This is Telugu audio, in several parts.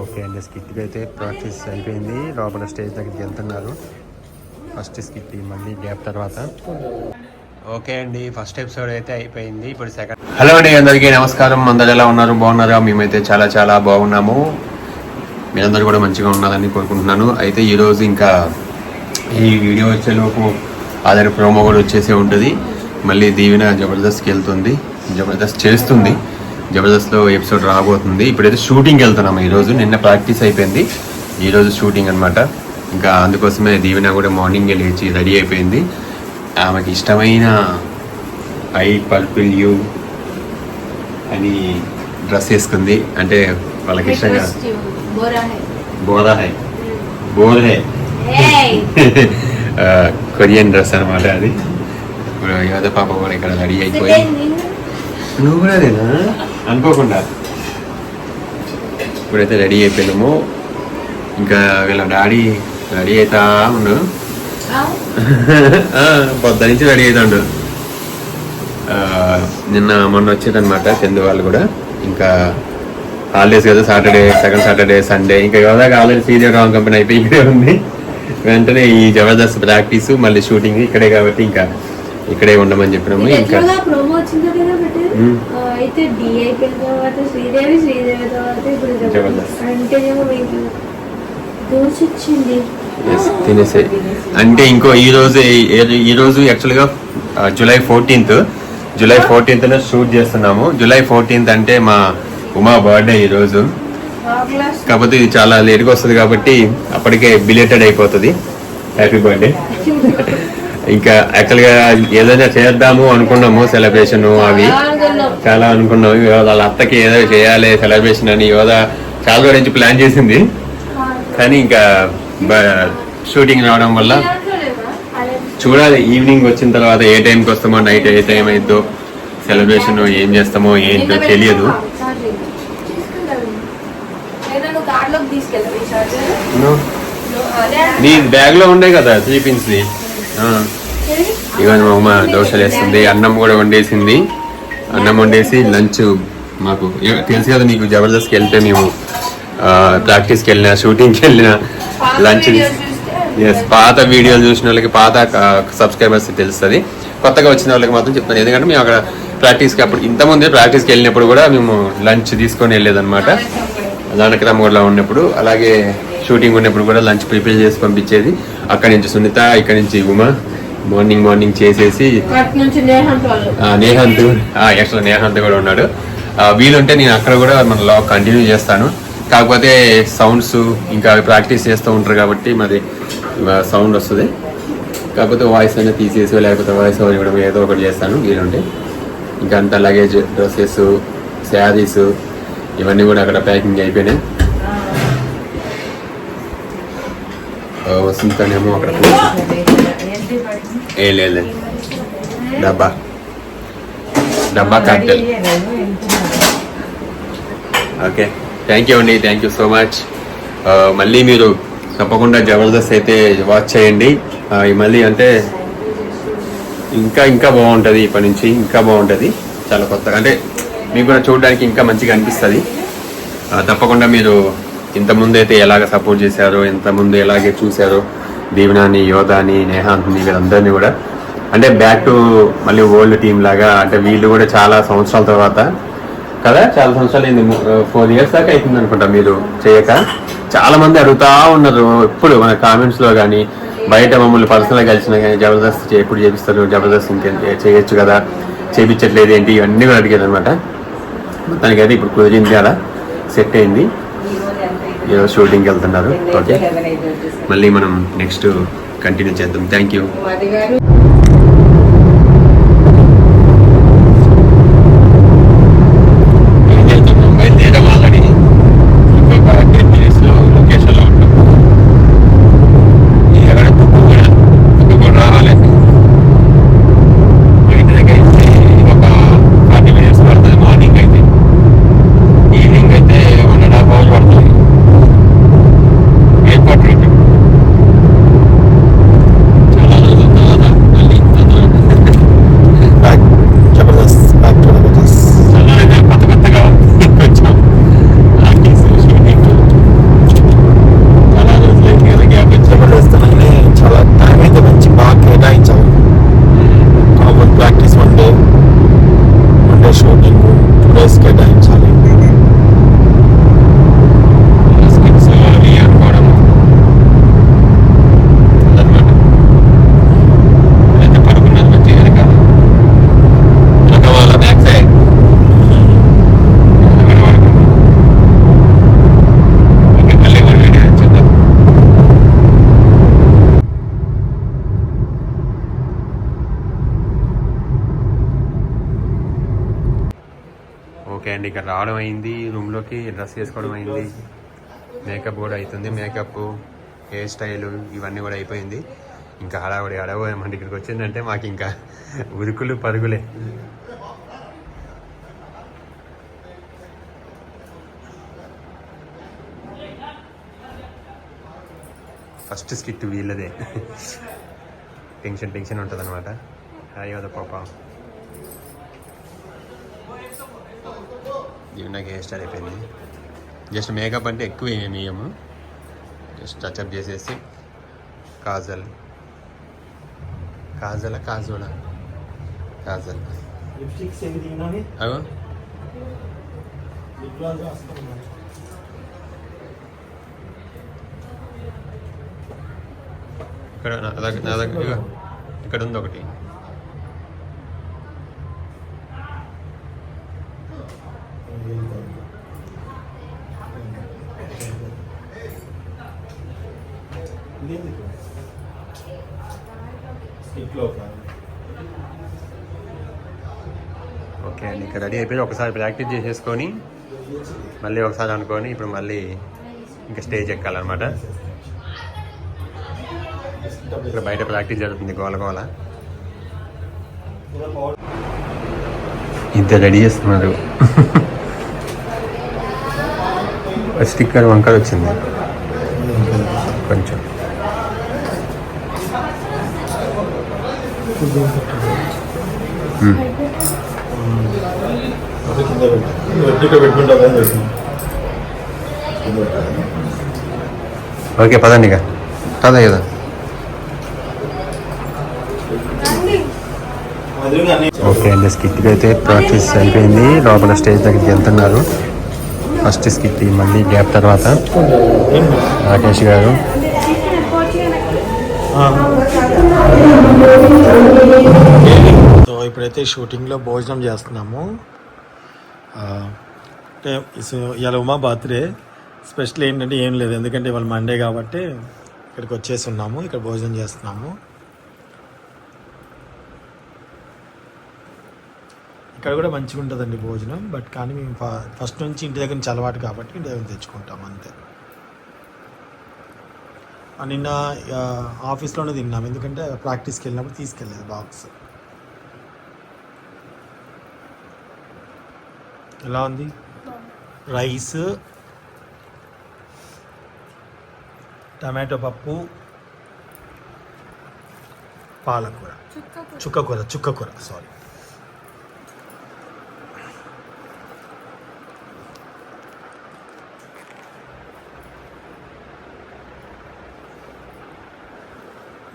ఓకే అండి స్కిట్కి అయితే ప్రాక్టీస్ అయిపోయింది. లోపల స్టేజ్ దగ్గరికి వెళ్తున్నారు. ఫస్ట్ స్కిట్ మళ్ళీ గ్యాప్ తర్వాత. ఓకే అండి ఫస్ట్ ఎపిసోడ్ అయితే అయిపోయింది. ఇప్పుడు సెకండ్ హలో అండి అందరికీ నమస్కారం. అందరు ఎలా ఉన్నారు? బాగున్నారా? మేమైతే చాలా చాలా బాగున్నాము. మీరందరూ కూడా మంచిగా ఉన్నారని కోరుకుంటున్నాను. అయితే ఈరోజు ఇంకా ఈ వీడియో వచ్చేలోపు ఆధార్ ప్రోమో కూడా వచ్చేసే ఉంటుంది. మళ్ళీ దీవెన జబర్దస్త్కి వెళ్తుంది. జబర్దస్త్ చేస్తుంది. జబర్దస్త్లో ఎపిసోడ్ రాబోతుంది. ఇప్పుడైతే వెళ్తున్నాము ఈ ఈరోజు. నిన్న ప్రాక్టీస్ అయిపోయింది. ఈరోజు షూటింగ్ అనమాట ఇంకా అందుకోసమే దీవెన కూడా మార్నింగ్ లేచి రెడీ అయిపోయింది. ఆమెకి ఇష్టమైన ఐ పర్పిల్ యూ అని డ్రెస్ వేసుకుంది. అంటే వాళ్ళకి ఇష్టంగా. బోరా హై. బోర్ హై. కొరియన్ డ్రెస్ అనమాట అది. ఇప్పుడు యువత పాప కూడా ఇక్కడ రెడీ అయిపోయి నువ్వు కూడా అదేనా? అనుకోకుండా. ఇప్పుడైతే రెడీ అయిపోయినాము. ఇంకా వీళ్ళ డాడీ రెడీ అవుతా ఉండు. ఆ, పొద్దు నుంచి రెడీ అవుతాడు నిన్న మొన్న వచ్చేదన్నమాట టెన్త్ వాళ్ళు కూడా. ఇంకా హాలిడేస్ కదా సాటర్డే సెకండ్ సాటర్డే సండే. ఇంకా యోధాకి ఆల్రెడీ శ్రీదేవి రామ్ కంపెనీ అయిపోయి ఇక్కడే ఉంది. వెంటనే ఈ జబర్దస్త్ ప్రాక్టీస్ మళ్ళీ షూటింగ్ ఇక్కడే కాబట్టి ఇంకా ఇక్కడే ఉండమని చెప్పినాము ఇంకా. అయితే తర్వాత శ్రీదేవి శ్రీదేవి తర్వాత ఇప్పుడు తినేసాయి అంటే ఇంకో ఈ రోజు ఈ రోజు యాక్చువల్గా July fourteenth July fourteenth shoot చేస్తున్నాము. జూలై ఫోర్టీన్త్ అంటే మా ఉమా బర్త్డే ఈ రోజు. గ్లాస్ కాకపోతే ఇది చాలా లేట్గా వస్తుంది కాబట్టి అప్పటికే బిలేటెడ్ అయిపోతుంది. హ్యాపీ బర్త్డే ఇంకా యాక్చువల్గా ఏదైనా చేద్దాము అనుకున్నాము సెలబ్రేషన్ అవి. చాలా అనుకున్నాము. యోధ వాళ్ళ అత్తకి ఏదో చేయాలి సెలబ్రేషన్ అని యోధ చాలా రోజుల నుంచి ప్లాన్ చేసింది. కానీ ఇంకా షూటింగ్ రావడం వల్ల చూడాలి ఈవినింగ్ వచ్చిన తర్వాత ఏ టైంకి వస్తామో నైట్ ఏ టైం అయిద్దో సెలబ్రేషన్ ఏం చేస్తామో ఏంటో తెలియదు. నీ బ్యాగ్లో ఉండే కదా త్రీ పిన్స్ ఇవన్నీ మా అమ్మ దోశలు వేస్తుంది. అన్నం కూడా వండేసింది. అన్నం వండేసి లంచ్ మాకు తెలుసు కదా నీకు జబర్దస్త్కి వెళ్తే మేము ప్రాక్టీస్కి వెళ్ళిన షూటింగ్కి వెళ్ళిన లంచ్ ఎస్ పాత వీడియోలు చూసిన వాళ్ళకి పాత సబ్స్క్రైబర్స్ తెలుస్తుంది. కొత్తగా వచ్చిన వాళ్ళకి మాత్రం చెప్తాను. ఎందుకంటే మేము అక్కడ ప్రాక్టీస్కి అప్పుడు ఇంతకుముందే ప్రాక్టీస్కి వెళ్ళినప్పుడు కూడా మేము లంచ్ తీసుకొని వెళ్ళేదన్నమాట. దానక్రమంలో ఉన్నప్పుడు. అలాగే షూటింగ్ ఉన్నప్పుడు కూడా లంచ్ ప్రిపేర్ చేసి పంపించేది. అక్కడి నుంచి సునీత ఇక్కడి నుంచి ఉమా. మార్నింగ్ మార్నింగ్ చేసేసి నేహంత్ యాక్చువల్ నేహంత్. కూడా ఉన్నాడు. వీలుంటే నేను అక్కడ కూడా మన లా కంటిన్యూ చేస్తాను. కాకపోతే సౌండ్స్ ఇంకా ప్రాక్టీస్ చేస్తూ ఉంటారు కాబట్టి మరి సౌండ్ వస్తుంది. కాకపోతే వాయిస్ అయినా తీసేసి లేకపోతే వాయిస్ ఓవర్ ఇవ్వడం ఏదో ఒకటి చేస్తాను వీలుంటే. ఇంకా అంత లగేజ్ డ్రెస్సెస్ శారీస్ ఇవన్నీ కూడా అక్కడ ప్యాకింగ్ అయిపోయినాయి. ఆ, వస్తుందనేమో అక్కడ కూర్చో ఏ లేదు. డబ్బా. డబ్బా కాక్టెల్ ఓకే. థ్యాంక్ యూ అండి. థ్యాంక్ యూ సో మచ్ మళ్ళీ మీరు తప్పకుండా జబర్దస్త్ అయితే వాచ్ చేయండి. మళ్ళీ అంటే ఇంకా ఇంకా బాగుంటుంది ఇప్పటి నుంచి. ఇంకా బాగుంటుంది. చాలా కొత్తగా. అంటే మీకు కూడా చూడడానికి ఇంకా మంచిగా అనిపిస్తుంది. తప్పకుండా మీరు ఇంతకుముందు అయితే ఎలాగ సపోర్ట్ చేశారో ఇంతకుముందు ఎలాగే చూశారో దీవెనాని యోధాని నేహాంత్ని వీళ్ళందరినీ కూడా అంటే బ్యాక్ టు మళ్ళీ ఓల్డ్ టీమ్ లాగా అంటే వీళ్ళు కూడా చాలా సంవత్సరాల తర్వాత కదా చాలా సంవత్సరాలు అయింది. ఫోర్ ఇయర్స్ దాకా అవుతుంది అనుకుంటా మీరు చేయక. చాలా మంది అడుగుతా ఉన్నారు ఎప్పుడు మన కామెంట్స్లో కానీ బయట మమ్మల్ని పర్సనల్గా కలిసిన కానీ జబర్దస్త్ ఎప్పుడు చేపిస్తారు జబర్దస్త్ ఇంకే చేయొచ్చు కదా చేపించట్లేదు ఏంటి ఇవన్నీ కూడా అడిగారు అనమాట మొత్తానికైతే ఇప్పుడు కుదిరింది అలా సెట్ అయింది. ఈరోజు షూటింగ్కి వెళ్తున్నారు. ఓకే మళ్ళీ మనం నెక్స్ట్ కంటిన్యూ చేద్దాం. థ్యాంక్ యూ బయలుదేరాం ఆల్రెడీ ఇంకొక టెన్ మినిట్స్లో లొకేషన్లో ఉంటాం ఎక్కడ తుక్కు కూడా తుక్కు కూడా రావాలి మా ఇంటి దగ్గర అయితే ఒక ఫార్టీ మినిట్స్ పడుతుంది మార్నింగ్ అయితే ఈవినింగ్ అయితే వన్ అండ్ హాఫ్ అవర్ పడుతుంది ఎయిర్పోర్ట్ రూట్ చాలా రోజుల తర్వాత మళ్ళీ ఇక్కడ రావడం అయింది. రూమ్లోకి డ్రెస్ వేసుకోవడం అయింది. మేకప్ కూడా అవుతుంది మేకప్ హెయిర్ స్టైల్ ఇవన్నీ కూడా అయిపోయింది. ఇంకా హడావుడి హడావుడి మన ఇక్కడికి వచ్చిందంటే మాకు ఇంకా ఉరుకులు పరుగులే. ఫస్ట్ స్కిట్ వీళ్ళదే. టెన్షన్ టెన్షన్ ఉంటుంది అనమాట హాయ్ కదా పాప. నాకు హెయిర్ స్టైల్ అయిపోయింది. జస్ట్ మేకప్ అంటే ఎక్కువ ఏమి వేయము. జస్ట్ టచ్అప్ చేసేసి కాజల్. కాజల కాజోలా. కాజల్ ఇక్కడ నా దగ్గర ఇక్కడ ఉంది ఒకటి. ఓకే అండి ఇక్కడ రెడీ అయిపోయి ఒకసారి ప్రాక్టీస్ చేసేసుకొని మళ్ళీ ఒకసారి అనుకొని ఇప్పుడు మళ్ళీ ఇంకా స్టేజ్ ఎక్కాలన్నమాట. ఇక్కడ బయట ప్రాక్టీస్ జరుగుతుంది గోల గోల. ఇంత రెడీ చేస్తున్నారు. స్టిక్కర్ వంకర వచ్చింది. కొంచెం. మ్మ్. అది కింద పెట్టు. ఇక్కడ పెట్టుకుంటా కదా పెట్టు కింద పెట్టాలి. ఓకే పదండి ఇక. కదా అన్ని ఓకే అండి స్కిట్కి అయితే ప్రాక్టీస్ అయిపోయింది. లోపల స్టేజ్ దగ్గరికి వెళ్తున్నారు. ఫస్ట్ స్కిట్ మళ్ళీ గ్యాప్ తర్వాత. రాకేష్ గారు. సో ఇప్పుడైతే షూటింగ్లో భోజనం చేస్తున్నాము. అంటే ఇవాళ ఉమా బర్త్డే. స్పెషల్ ఏంటంటే ఏం లేదు. ఎందుకంటే ఇవాళ మండే కాబట్టి ఇక్కడికి వచ్చేసి ఉన్నాము. ఇక్కడ భోజనం చేస్తున్నాము. ఇక్కడ కూడా మంచిగా ఉంటుందండి భోజనం. బట్ కానీ మేము ఫ- ఫస్ట్ నుంచి ఇంటి దగ్గర నుంచి అలవాటు కాబట్టి ఇంటి దగ్గర తెచ్చుకుంటాం అంతే. నిన్న ఆఫీస్లోనే తిన్నాం. ఎందుకంటే ప్రాక్టీస్కి వెళ్ళినప్పుడు తీసుకెళ్ళలేదు బాక్స్. ఎలా ఉంది? రైస్ టమాటో పప్పు పాలకూర. చుక్కకూర. చుక్కకూర సారీ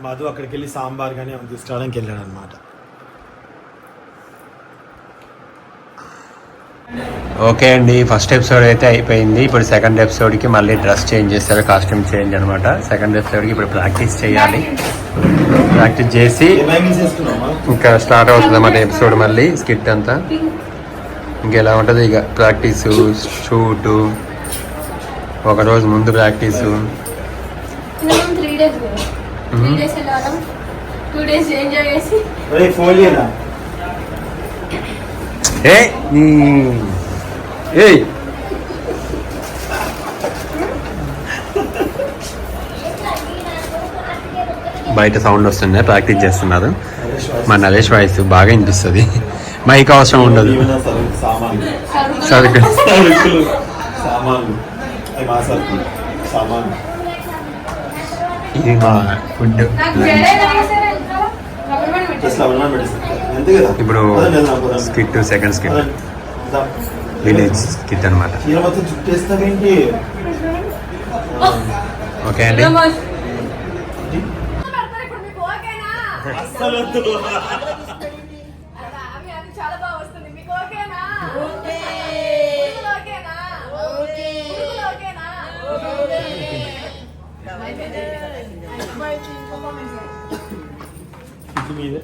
మధు అక్కడికి వెళ్ళి సాంబార్ కానీ అవి తీసుకురావడానికి వెళ్ళాడు అనమాట ఓకే అండి ఫస్ట్ ఎపిసోడ్ అయితే అయిపోయింది. ఇప్పుడు సెకండ్ ఎపిసోడ్కి మళ్ళీ డ్రెస్ చేంజ్ చేస్తారు కాస్ట్యూమ్ చేంజ్ అనమాట సెకండ్ ఎపిసోడ్కి ఇప్పుడు ప్రాక్టీస్ చేయాలి. ప్రాక్టీస్ చేసి ఇంకా స్టార్ట్ అవుతుంది అన్నమాట ఎపిసోడ్ మళ్ళీ స్కిట్ అంతా. ఇంకెలా ఉంటుంది ఇక? ప్రాక్టీస్ షూటు ఒక రోజు ముందు ప్రాక్టీసు ఏ ఏయ్. బయట సౌండ్ వస్తుంది? ప్రాక్టీస్ చేస్తున్నారు. మా నరేష్ వాయిస్ బాగా వినిపిస్తుంది. మైక్ అవసరం ఉండదు. సరుకులు. ఇది మా ఫుడ్ ఇప్పుడు. Skit second skit. Village skit అనమాట ఓకే అండి. మీదే.